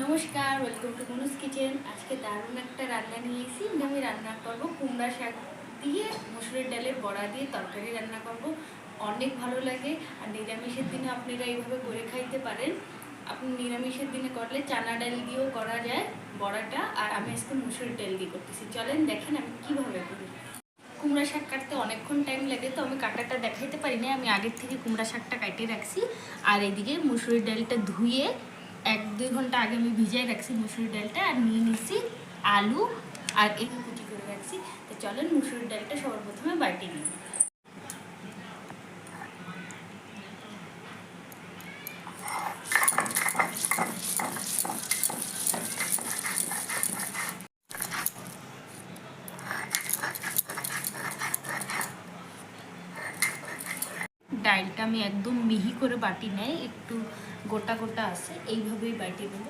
নমস্কার welcome to কুনুস kitchen আজকে দারুণ একটা রান্না নিয়ে এসেছি। আমি রান্না করব কুমড়া শাক দিয়ে, মসুরের ডালের বড়া দিয়ে তরকারি রান্না করব। অনেক ভালো লাগে। আর নিরামিষের দিনে আপনারা এইভাবে করে খাইতে পারেন। আপনি নিরামিষের দিনে করলে চানা ডাল দিয়েও করা যায় বড়াটা। আর আমি আজকে মুসুরের ডাল দিয়ে করতেছি। চলেন দেখেন আমি কীভাবে করি। কুমড়া শাক কাটতে অনেকক্ষণ টাইম লাগে, তো আমি কাটাটা দেখাইতে পারি না আমি আগের থেকে কুমড়া শাকটা কাটিয়ে রাখছি। আর এদিকে মুসুরির ডালটা ধুয়ে এক দুই ঘণ্টা আগে আমি ভিজাই রাখছি মুসুরির ডালটা আর নিয়ে নিচ্ছি আলু আর একটু কুচি করে রাখছি। তো চলেন মুসুরির ডালটা সবার প্রথমে বাটি নিই। ডালটা আমি একদম মিহি করে বাটি নেই, একটু গোটা গোটা আছে এইভাবেই বাটি নেব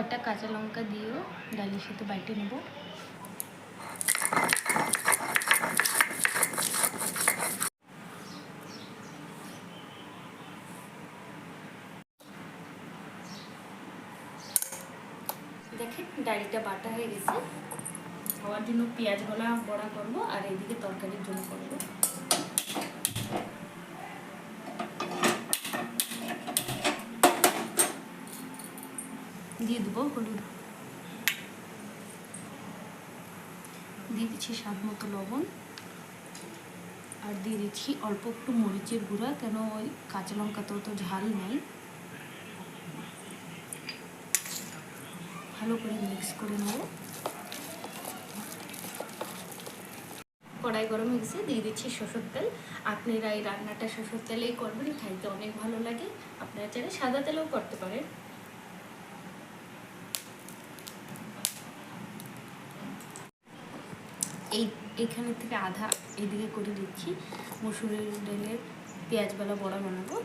কয়টা কাঁচা লঙ্কা দিয়েও ডালের সাথে বাইটে নেব। দেখেন ডালটা বাটা হয়ে গেছে। হওয়ার জন্য পেঁয়াজ গলা বড়া করব আর এইদিকে তরকারির জন্য করব। দিয়ে দেবো হলুদ দিয়ে দিচ্ছি স্বাদ মতো লবণ। আর দিয়ে দিচ্ছি অল্প একটু মরিচের গুঁড়া, কেন ওই কাঁচা লঙ্কা তো তো ঝাল নেই। ভালো করে মিক্স করে নেব। কড়াই গরম হয়ে গেছে, দিয়ে দিচ্ছি সরষের তেল। আপনারা এই রান্নাটা সরষের তেলেই করবেন, খাইতে অনেক ভালো লাগে। আপনারা চাইলে সাদা তেলেও করতে পারেন। এই এখানে থেকে আধা এদিকে করে দিচ্ছি মসুরের ডালের পেঁয়াজওয়ালা বড়া বানাবো।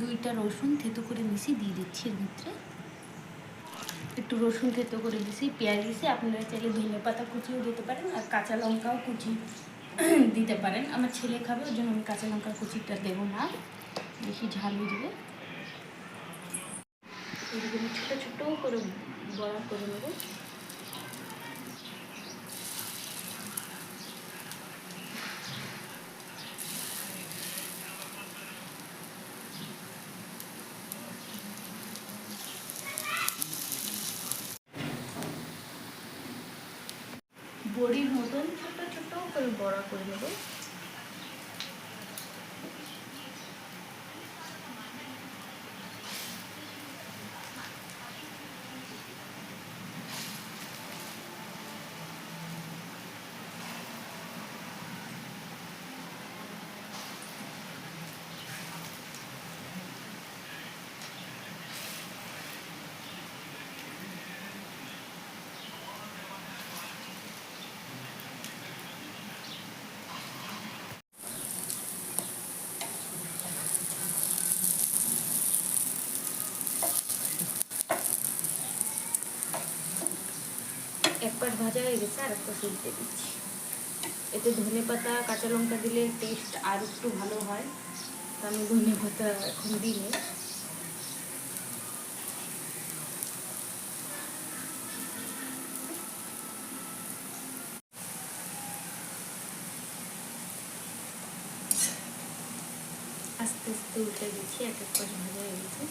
দুইটা রসুন থেতো করে মিশিয়ে দিয়ে দিচ্ছি এর ভিতরে। একটু রসুন থেতো করে দিছি পেঁয়াজ দিছি। আপনারা চাইলে ধনে পাতা কুচিও দিতে পারেন আর কাঁচা লঙ্কাও কুচি দিতে পারেন। আমার ছেলে খাবে ওই জন্য আমি কাঁচা লঙ্কার কুচিটা দেবো না। বেশি ঝাল হয়ে যাবে। ছোটো ছোটো করে বড় করে নেব। করে বড়া করে নেব। এক পাশ ভাজা হয়ে গেছে, আর একটা সুলতে দিচ্ছি। এতে ধনে পাতা, কাঁচা লঙ্কা দিলে টেস্ট আর একটু ভালো হয়। তা আমি ধনে পাতা এখন দিই আস্তে আস্তে উঠে গেছি এক এক পাশ ভাজা হয়ে গেছে।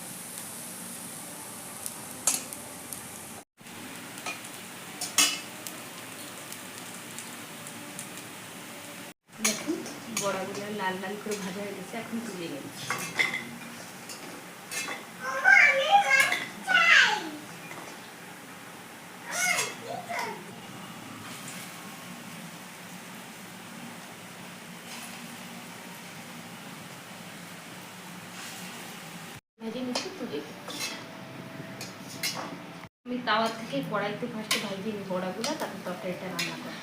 বড়াগুলো লাল লাল করে ভাজা হয়ে গেছে, এখন তুলে নিচ্ছি, তুলে আমি তাওয়া থেকে কড়াইতে ফার্স্টে ভাজিয়ে নিই বড়াগুলো, তারপর তরকারিটা রান্না করব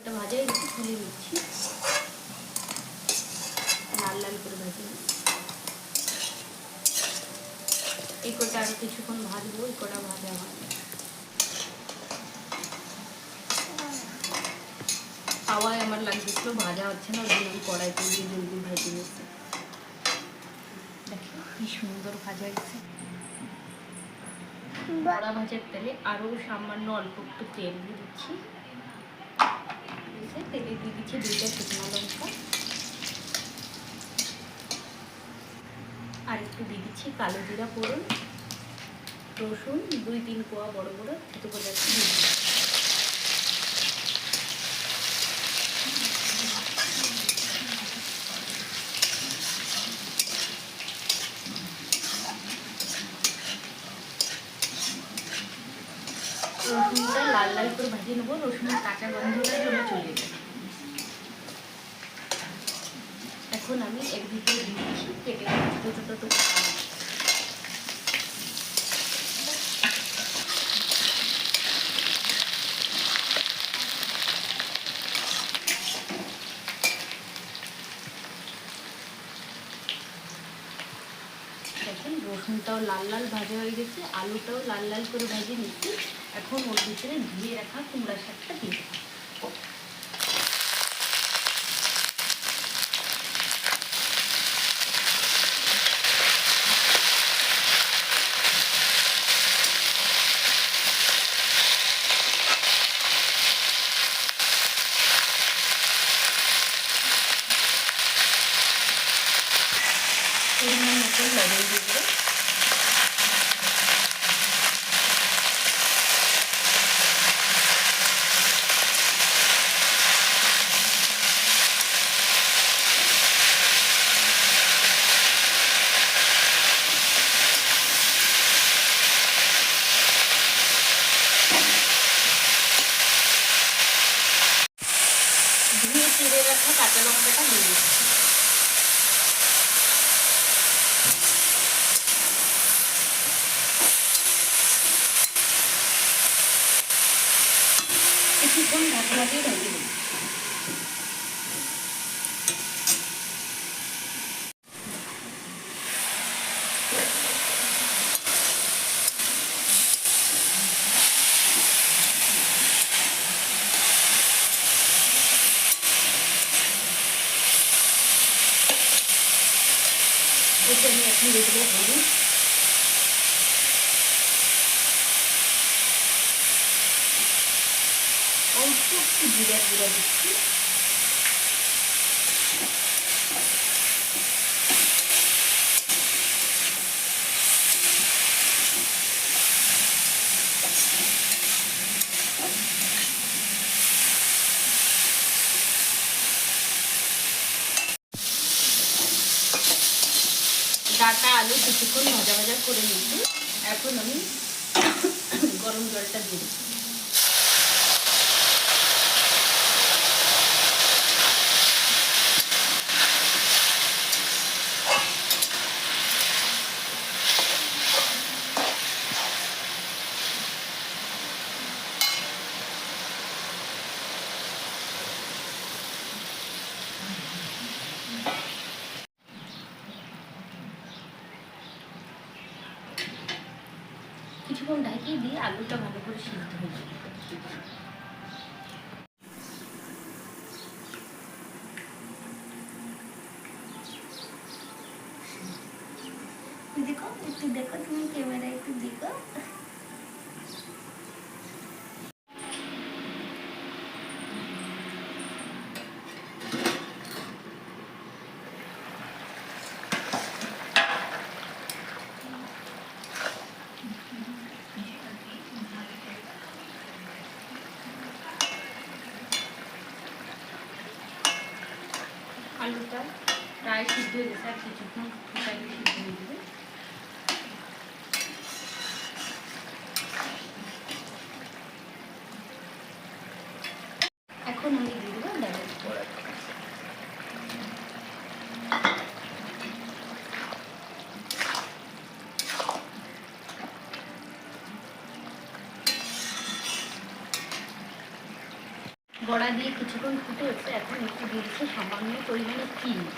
এটা ভাজা একটু তুলে নিচ্ছি লাল লাল করে ভাজি। এই কটা আরও কিছুক্ষণ ভাজবো এই কটা ভাজা হয় হাওয়ায় আমার লাগতেছিল ভাজা হচ্ছে না ওই কড়াইতে দিয়ে জলদি ভেজে নিচ্ছি দেখো কি সুন্দর ভাজা হয়েছে বড়া ভাজার তেলে আরও সামান্য অল্প একটু তেল দিয়ে দিচ্ছি তেলে দিয়ে দিচ্ছি দুইটা শুকনো লঙ্কা আর একটু দিয়ে দিচ্ছি, কালো জিরা পড়ুন রসুন, দুই তিন কোয়া বড় বড় ছোটো করে দিয়ে। রসুনটা লাল লাল করে ভাজিয়ে নেব, রসুনের কাঁচা গন্ধটা জন্য চলে যাবে এখন আমি এর ভিতরে দিচ্ছি, কেটে ছোটো ছোটো টুকরো। দেখেন, রসুনটাও লাল লাল ভাজা হয়ে গেছে, আলুটাও লাল লাল করে ভেজে নিচ্ছি। এখন ওর ভিতরে ধুয়ে রাখা কুমড়া শাকটা দিয়ে দেবো। পরিমাণ মতন লবণ দিয়ে দেবো ধুয়ে চিড়ে রাখা কাঁচা লঙ্কাটা দিয়ে দিচ্ছি কিছুক্ষণ ঢাকনা দিয়ে ঢেকে দিই এতে আমি এখন দিয়ে দেবো হলুদ অল্প একটু জিরা গুঁড়া দিচ্ছি ডাটা আলু কিছুক্ষণ ভাজা ভাজা করে নিচ্ছি এখন আমি গরম জলটা দিয়ে দিচ্ছি। কিছুক্ষণ ঢাকিয়ে দিয়ে আলুটা ভালো করে সিদ্ধ হয়ে যাবে। দেখো একটু দেখো তুমি ক্যামেরা একটু দেখো মাছটা প্রায় সিদ্ধ হয়ে গেছে আর কিছুক্ষণ ফুটাইলে সিদ্ধ হয়ে যাবে এখন আমি দিয়ে দেবো ডালের বড়া বড়া দিয়ে কিছুক্ষণ ফুটে উঠছে এখন একটু দিয়ে দিচ্ছে সামান্য পরিমাণে চিনি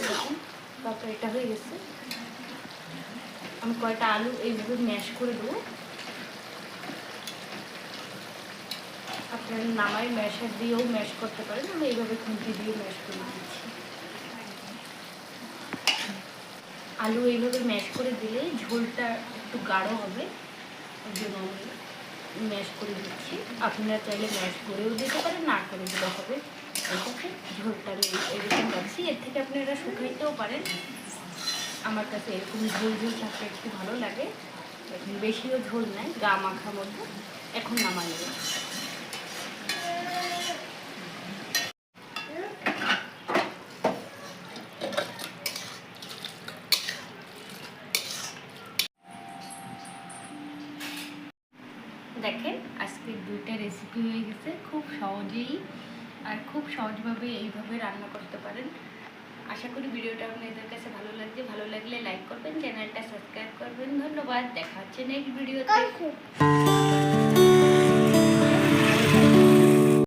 দেখুন, তারপর এটা হয়ে গেছে আমি কয়টা আলু এইভাবে ম্যাশ করে দেবো। আপনারা নামাই ম্যাশার দিয়েও ম্যাশ করতে পারেন আমি এইভাবে খুন্তি দিয়ে ম্যাশ করে দিচ্ছি। আলু এইভাবে ম্যাশ করে দিলে ঝোলটা একটু গাঢ় হবে ওই জন্য আমি ম্যাশ করে দিচ্ছি। আপনারা চাইলে ম্যাশ করেও দিতে পারেন, না করে দিলে হবে। ঝোলটা এরকম রাখছি, এর থেকে আপনারা শুকাইতেও পারেন। আমার কাছে এরকম ঝোল ঝোল থাকতে একটু ভালো লাগে। এখন বেশিও ঝোল নেয় গা মাখা মতো এখন নামাই দেখেন, আজকে দুইটা রেসিপি হয়ে গেছে, খুব সহজেই আর খুব সহজভাবে এইভাবে রান্না করতে পারেন। আশা করি ভিডিওটা আপনাদের কাছে ভালো লাগছে। ভালো লাগলে লাইক করবেন চ্যানেলটা সাবস্ক্রাইব করবেন। ধন্যবাদ। দেখা হচ্ছে নেক্সট ভিডিওতে